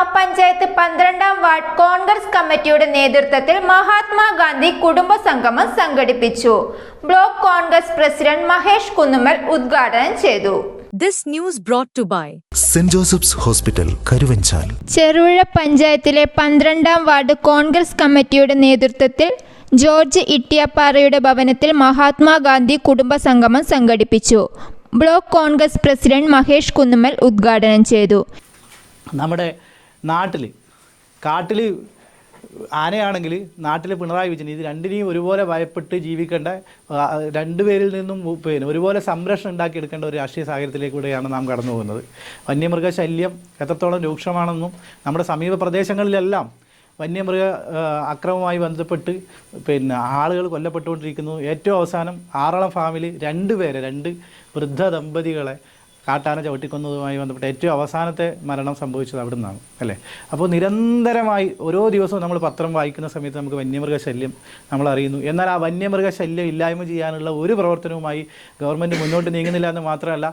ഗ്രാമപഞ്ചായത്ത് പന്ത്രണ്ടാം വാർഡ് കോൺഗ്രസ് കമ്മിറ്റിയുടെ നേതൃത്വത്തിൽ മഹാത്മാഗാന്ധി കുടുംബ സംഗമം സംഘടിപ്പിച്ചു. Block Congress president Mahesh Kunnummal ഉദ്ഘാടനം ചെയ്തു. This news brought to by Saint Joseph's hospital Karuvanchal Cherupuzha പഞ്ചായത്തിലെ പന്ത്രണ്ടാം വാർഡ് കോൺഗ്രസ് കമ്മിറ്റിയുടെ നേതൃത്വത്തിൽ ജോർജ് ഇട്ടിയപ്പാറയുടെ ഭവനത്തിൽ മഹാത്മാഗാന്ധി കുടുംബ സംഗമം സംഘടിപ്പിച്ചു. Block Congress president Mahesh Kunnummal ഉദ്ഘാടനം ചെയ്തു. നമ്മുടെ നാട്ടിൽ കാട്ടിൽ ആനയാണെങ്കിൽ നാട്ടിൽ പിണറായി വിജയൻ ഇത് രണ്ടിനെയും ഒരുപോലെ ഭയപ്പെട്ട് ജീവിക്കേണ്ട രണ്ടുപേരിൽ നിന്നും പിന്നെ ഒരുപോലെ സംരക്ഷണം ഉണ്ടാക്കിയെടുക്കേണ്ട ഒരു രാഷ്ട്രീയ സാഹചര്യത്തിലേക്കൂടെയാണ് നാം കടന്നു പോകുന്നത്. വന്യമൃഗ ശല്യം എത്രത്തോളം രൂക്ഷമാണെന്നും നമ്മുടെ സമീപ പ്രദേശങ്ങളിലെല്ലാം വന്യമൃഗ അക്രമവുമായി ബന്ധപ്പെട്ട് പിന്നെ ആളുകൾ കൊല്ലപ്പെട്ടുകൊണ്ടിരിക്കുന്നു. ഏറ്റവും അവസാനം ആറളം ഫാമിൽ രണ്ട് പേരെ രണ്ട് വൃദ്ധ ദമ്പതികളെ കാട്ടാന ചവിട്ടിക്കൊന്നതുമായി ബന്ധപ്പെട്ട് ഏറ്റവും അവസാനത്തെ മരണം സംഭവിച്ചത് അവിടെ നിന്നാണ് അല്ലേ? അപ്പോൾ നിരന്തരമായി ഓരോ ദിവസവും നമ്മൾ പത്രം വായിക്കുന്ന സമയത്ത് നമുക്ക് വന്യമൃഗ ശല്യം നമ്മൾ അറിയുന്നു. എന്നാൽ ആ വന്യമൃഗ ശല്യം ഇല്ലായ്മ ചെയ്യാനുള്ള ഒരു പ്രവർത്തനവുമായി ഗവൺമെന്റ് മുന്നോട്ട് നീങ്ങുന്നില്ല എന്ന് മാത്രമല്ല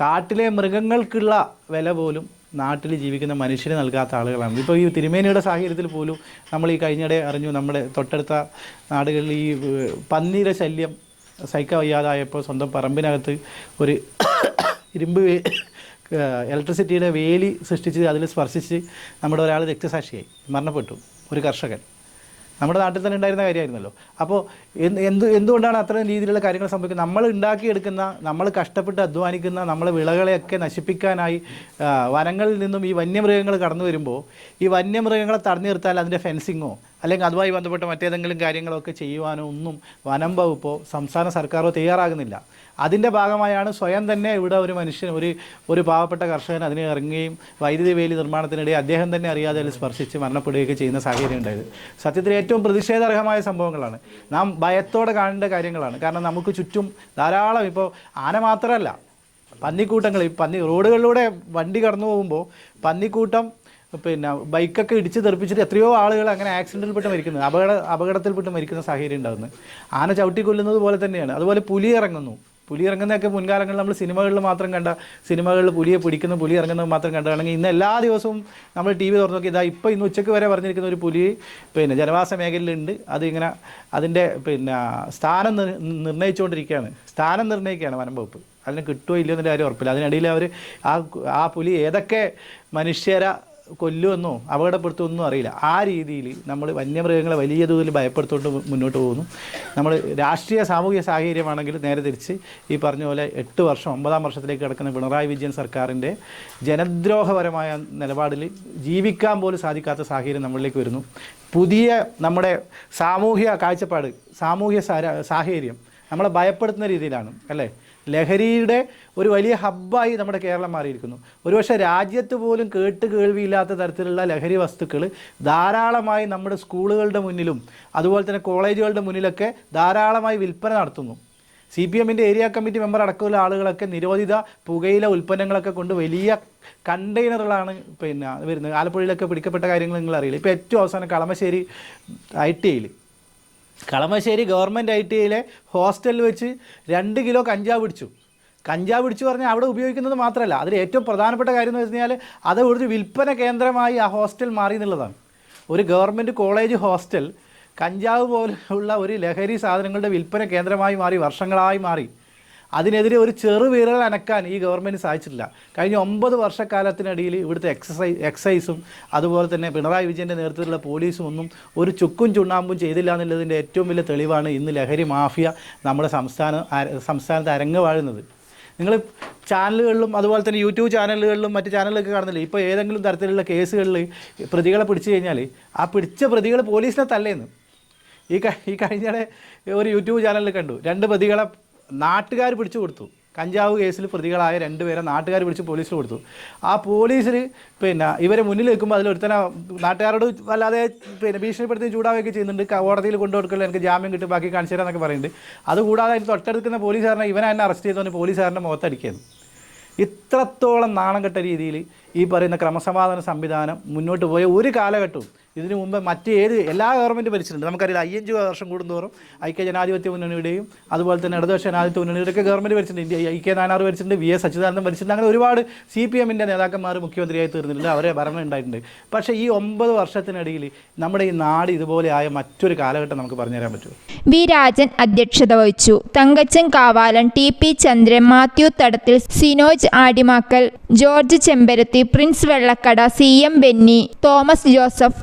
കാട്ടിലെ മൃഗങ്ങൾക്കുള്ള വില പോലും നാട്ടിൽ ജീവിക്കുന്ന മനുഷ്യന് നൽകാത്ത ആളുകളാണ്. ഇപ്പോൾ ഈ തിരുമേനിയുടെ സാഹചര്യത്തിൽ പോലും നമ്മൾ ഈ കഴിഞ്ഞിടെ അറിഞ്ഞു നമ്മുടെ തൊട്ടടുത്ത നാടുകളിൽ ഈ പന്നീര ശല്യം സഹിക്കാൻ വയ്യാതായപ്പോൾ സ്വന്തം പറമ്പിനകത്ത് ഒരു ഇരുമ്പ് ഇലക്ട്രിസിറ്റിയുടെ വേലി സൃഷ്ടിച്ച് അതിൽ സ്പർശിച്ച് നമ്മുടെ ഒരാൾ രക്തസാക്ഷിയായി മരണപ്പെട്ടു ഒരു കർഷകൻ. നമ്മുടെ നാട്ടിൽ തന്നെ ഉണ്ടായിരുന്ന കാര്യമായിരുന്നല്ലോ. അപ്പോൾ എന്ത് എന്ത് എന്തുകൊണ്ടാണ് അത്തരം രീതിയിലുള്ള കാര്യങ്ങൾ സംഭവിക്കുന്നത്? നമ്മൾ ഉണ്ടാക്കിയെടുക്കുന്ന നമ്മൾ കഷ്ടപ്പെട്ട് അധ്വാനിക്കുന്ന നമ്മളെ വിളകളെയൊക്കെ നശിപ്പിക്കാനായി വനങ്ങളിൽ നിന്നും ഈ വന്യമൃഗങ്ങൾ കടന്നു വരുമ്പോൾ ഈ വന്യമൃഗങ്ങളെ തടഞ്ഞു നിർത്താൻ അതിന്റെ ഫെൻസിങ്ങോ അല്ലെങ്കിൽ അതുമായി ബന്ധപ്പെട്ട മറ്റേതെങ്കിലും കാര്യങ്ങളൊക്കെ ചെയ്യുവാനോ ഒന്നും വനം വകുപ്പോ സംസ്ഥാന സർക്കാരോ തയ്യാറാകുന്നില്ല. അതിന്റെ ഭാഗമായാണ് സ്വയം തന്നെ ഇവിടെ ഒരു മനുഷ്യൻ ഒരു ഒരു പാവപ്പെട്ട കർഷകൻ അതിനെ ഇറങ്ങുകയും വൈദ്യുതി വേലി നിർമ്മാണത്തിനിടെ അദ്ദേഹം തന്നെ അറിയാതെ അതിൽ സ്പർശിച്ച് മരണപ്പെടുകയൊക്കെ ചെയ്യുന്ന സാഹചര്യം ഉണ്ടായത്. സത്യത്തിൽ ഏറ്റവും പ്രതിഷേധാർഹമായ സംഭവങ്ങളാണ്. നാം ഭയത്തോടെ കാണേണ്ട കാര്യങ്ങളാണ്. കാരണം നമുക്ക് ചുറ്റും ധാരാളം ഇപ്പോൾ ആന മാത്രമല്ല പന്നിക്കൂട്ടങ്ങൾ. ഈ പന്നി റോഡുകളിലൂടെ വണ്ടി കടന്നു പോകുമ്പോൾ പന്നിക്കൂട്ടം പിന്നെ ബൈക്കൊക്കെ ഇടിച്ച് തെറിപ്പിച്ചിട്ട് എത്രയോ ആളുകൾ അങ്ങനെ ആക്സിഡന്റിൽപ്പെട്ട് മരിക്കുന്നത് അപകട അപകടത്തിൽപ്പെട്ട് മരിക്കുന്ന സാഹചര്യം ഉണ്ടാകുന്നത് ആന ചവിട്ടി കൊല്ലുന്നത് പോലെ തന്നെയാണ്. അതുപോലെ പുലി ഇറങ്ങുന്നു. പുലി ഇറങ്ങുന്നതൊക്കെ മുൻകാലങ്ങളിൽ നമ്മൾ സിനിമകളിൽ മാത്രം കണ്ട സിനിമകളിൽ പുലിയെ പിടിക്കുന്ന പുലി ഇറങ്ങുന്നത് മാത്രം കണ്ടതാണെങ്കിൽ ഇന്ന് എല്ലാ ദിവസവും നമ്മൾ ടി വി തുറന്നു നോക്കി ഇതാ ഇപ്പോൾ ഇന്ന് ഉച്ചയ്ക്ക് വരെ പറഞ്ഞിരിക്കുന്ന ഒരു പുലി പിന്നെ ജനവാസ മേഖലയിലുണ്ട് അതിങ്ങനെ അതിന്റെ പിന്നെ സ്ഥാനം നിർണയിച്ചുകൊണ്ടിരിക്കുകയാണ് സ്ഥാനം നിർണയിക്കുകയാണ് വനം വകുപ്പ്. അതിന് കിട്ടുമോ ഇല്ലയോ എന്നൊരു കാര്യം ഉറപ്പില്ല. അതിനിടയിൽ അവർ ആ ആ പുലി ഏതൊക്കെ മനുഷ്യരെ കൊല്ലുമെന്നോ അപകടപ്പെടുത്തുമെന്നോ അറിയില്ല. ആ രീതിയിൽ നമ്മൾ വന്യമൃഗങ്ങളെ വലിയ തോതിൽ ഭയപ്പെടുത്തുകൊണ്ട് മുന്നോട്ട് പോകുന്നു. നമ്മൾ രാഷ്ട്രീയ സാമൂഹിക സാഹചര്യമാണെങ്കിൽ നേരെ തിരിച്ച് ഈ പറഞ്ഞ പോലെ എട്ട് വർഷം ഒമ്പതാം വർഷത്തിലേക്ക് കിടക്കുന്ന പിണറായി വിജയൻ സർക്കാരിന്റെ ജനദ്രോഹപരമായ നിലപാടിൽ ജീവിക്കാൻ പോലും സാധിക്കാത്ത സാഹചര്യം നമ്മളിലേക്ക് വരുന്നു. പുതിയ നമ്മുടെ സാമൂഹിക കാഴ്ചപ്പാട് സാമൂഹിക സാഹചര്യം നമ്മളെ ഭയപ്പെടുത്തുന്ന രീതിയിലാണ് അല്ലേ? ലഹരിയുടെ ഒരു വലിയ ഹബ്ബായി നമ്മുടെ കേരളം മാറിയിരിക്കുന്നു. ഒരുപക്ഷെ രാജ്യത്ത് പോലും കേട്ട് കേൾവിയില്ലാത്ത തരത്തിലുള്ള ലഹരി വസ്തുക്കൾ ധാരാളമായി നമ്മുടെ സ്കൂളുകളുടെ മുന്നിലും അതുപോലെ തന്നെ കോളേജുകളുടെ മുന്നിലൊക്കെ ധാരാളമായി വിൽപ്പന നടത്തുന്നു. സി പി എമ്മിന്റെ ഏരിയ കമ്മിറ്റി മെമ്പർ അടക്കമുള്ള ആളുകളൊക്കെ നിരോധിത പുകയില ഉൽപ്പന്നങ്ങളൊക്കെ കൊണ്ട് വലിയ കണ്ടെയ്നറുകളാണ് പിന്നെ വരുന്നത്. ആലപ്പുഴയിലൊക്കെ പിടിക്കപ്പെട്ട കാര്യങ്ങൾ നിങ്ങൾ അറിയില്ല ഇപ്പോൾ ഏറ്റവും അവസാനം കളമശ്ശേരി ഐ ടി ഐയിൽ കളമശ്ശേരി ഗവൺമെന്റ് ഐ ടി ഐയിലെ ഹോസ്റ്റലിൽ വെച്ച് രണ്ട് കിലോ കഞ്ചാവ് പിടിച്ചു. കഞ്ചാവ് പിടിച്ചു പറഞ്ഞാൽ അവിടെ ഉപയോഗിക്കുന്നത് മാത്രമല്ല. അതിൽ ഏറ്റവും പ്രധാനപ്പെട്ട കാര്യം എന്ന് വെച്ച് കഴിഞ്ഞാൽ അത് ഒരു വിൽപ്പന കേന്ദ്രമായി ആ ഹോസ്റ്റൽ മാറി എന്നുള്ളതാണ്. ഒരു ഗവൺമെന്റ് കോളേജ് ഹോസ്റ്റൽ കഞ്ചാവ് പോലുള്ള ഒരു ലഹരി സാധനങ്ങളുടെ വിൽപ്പന കേന്ദ്രമായി മാറി വർഷങ്ങളായി മാറി. അതിനെതിരെ ഒരു ചെറു വിരൽ അനക്കാൻ ഈ ഗവൺമെന്റ് സാധിച്ചിട്ടില്ല. കഴിഞ്ഞ ഒമ്പത് വർഷക്കാലത്തിനിടയിൽ ഇവിടുത്തെ എക്സസൈസ് എക്സൈസും അതുപോലെ തന്നെ പിണറായി വിജയന്റെ നേതൃത്വത്തിലുള്ള പോലീസും ഒന്നും ഒരു ചുക്കും ചുണ്ണാമ്പും ചെയ്തില്ല എന്നുള്ളതിന്റെ ഏറ്റവും വലിയ തെളിവാണ് ഇന്ന് ലഹരി മാഫിയ നമ്മുടെ സംസ്ഥാന സംസ്ഥാനത്ത് അരങ്ങ് വാഴുന്നത്. നിങ്ങൾ ചാനലുകളിലും അതുപോലെ തന്നെ യൂട്യൂബ് ചാനലുകളിലും മറ്റ് ചാനലുകളൊക്കെ കാണുന്നില്ലേ? ഇപ്പോൾ ഏതെങ്കിലും തരത്തിലുള്ള കേസുകളിൽ പ്രതികളെ പിടിച്ചു കഴിഞ്ഞാൽ ആ പിടിച്ച പ്രതികൾ പോലീസിനെ തല്ലേന്ന്. ഈ ഈ കഴിഞ്ഞിടെ ഒരു യൂട്യൂബ് ചാനലിൽ കണ്ടു. രണ്ട് പ്രതികളെ നാട്ടുകാർ പിടിച്ചു കൊടുത്തു. കഞ്ചാവ് കേസിൽ പ്രതികളായ രണ്ടുപേരെ നാട്ടുകാർ പിടിച്ച് പോലീസിൽ കൊടുത്തു. ആ പോലീസിൽ പിന്നെ ഇവരെ മുന്നിൽ നിൽക്കുമ്പോൾ അതിലൊരുത്തന നാട്ടുകാരോട് വല്ലാതെ പിന്നെ ഭീഷണിപ്പെടുത്തി ചൂടാവുകയൊക്കെ ചെയ്യുന്നുണ്ട്. കോടതിയിൽ കൊണ്ടുകൊടുക്കല്ലോ എനിക്ക് ജാമ്യം കിട്ടും ബാക്കി കാണിച്ചു തരാമെന്നൊക്കെ പറയുന്നുണ്ട്. അതുകൂടാതെ അതിന് തൊട്ടടുക്കുന്ന പോലീസുകാരനെ ഇവനെ എന്നെ അറസ്റ്റ് ചെയ്തവന് പോലീസുകാരന്റെ മുഖത്തടിക്കുന്നു ഇത്രത്തോളം നാണം കെട്ട രീതിയിൽ ഈ പറയുന്ന ക്രമസമാധാന സംവിധാനം മുന്നോട്ട് പോയ ഒരു കാലഘട്ടവും ഇതിനു മുമ്പ് മറ്റ് ഏത് എല്ലാ ഗവൺമെന്റ് ഭരിച്ചിട്ടുണ്ട്. നമുക്കറിയില്ല അയ്യഞ്ച് വർഷം കൂടുന്തോറും ഐക്യ ജനാധിപത്യ മുന്നണിയുടെയും അതുപോലെ തന്നെ ഇടതുപക്ഷ ജനാധിപത്യ മുന്നണിയുടെയൊക്കെ ഗവൺമെന്റ് ഭരിച്ചിട്ടുണ്ട്. ഐ കെ നാനാർ ഭരിച്ചിട്ടുണ്ട് വി എസ് അച്യുതാനന്ദൻ ഭരിച്ചിട്ടുണ്ട്. അങ്ങനെ ഒരുപാട് സി പി എമ്മിന്റെ നേതാക്കന്മാർ മുഖ്യമന്ത്രിയായി തീർന്നിട്ടുണ്ട്. അവരെ ഭരണം ഉണ്ടായിട്ടുണ്ട് പക്ഷേ ഈ ഒമ്പത് വർഷത്തിനിടയിൽ നമ്മുടെ ഈ നാട് ഇതുപോലെ ആയ മറ്റൊരു കാലഘട്ടം നമുക്ക് പറഞ്ഞുതരാൻ പറ്റുമോ? വി രാജൻ അധ്യക്ഷത വഹിച്ചു. Thankachan Kavalan T P Chandran Mathew Thadathil Sinoj Adimakkal George Chembarathi Prince Vellakkada C M Benny Thomas Joseph